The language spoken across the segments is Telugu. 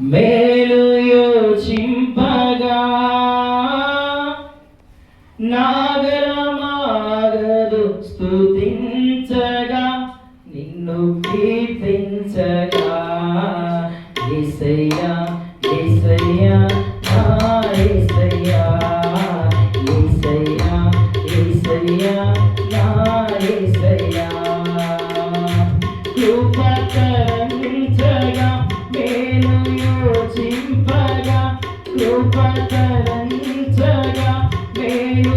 మేలు యోచింపగా. నాగరమాగదు స్థుతించగా నిన్ను కీర్తించగా.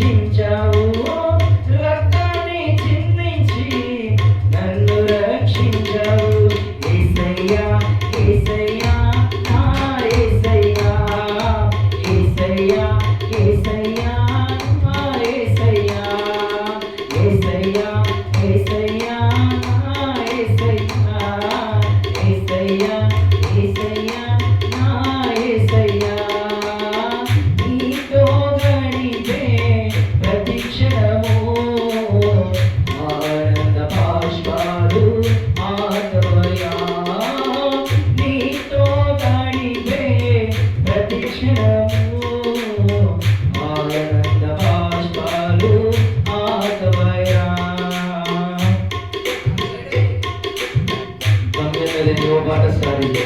心。ಹೋಗಬಾರ ಸ್ವಾಮಿಗೆ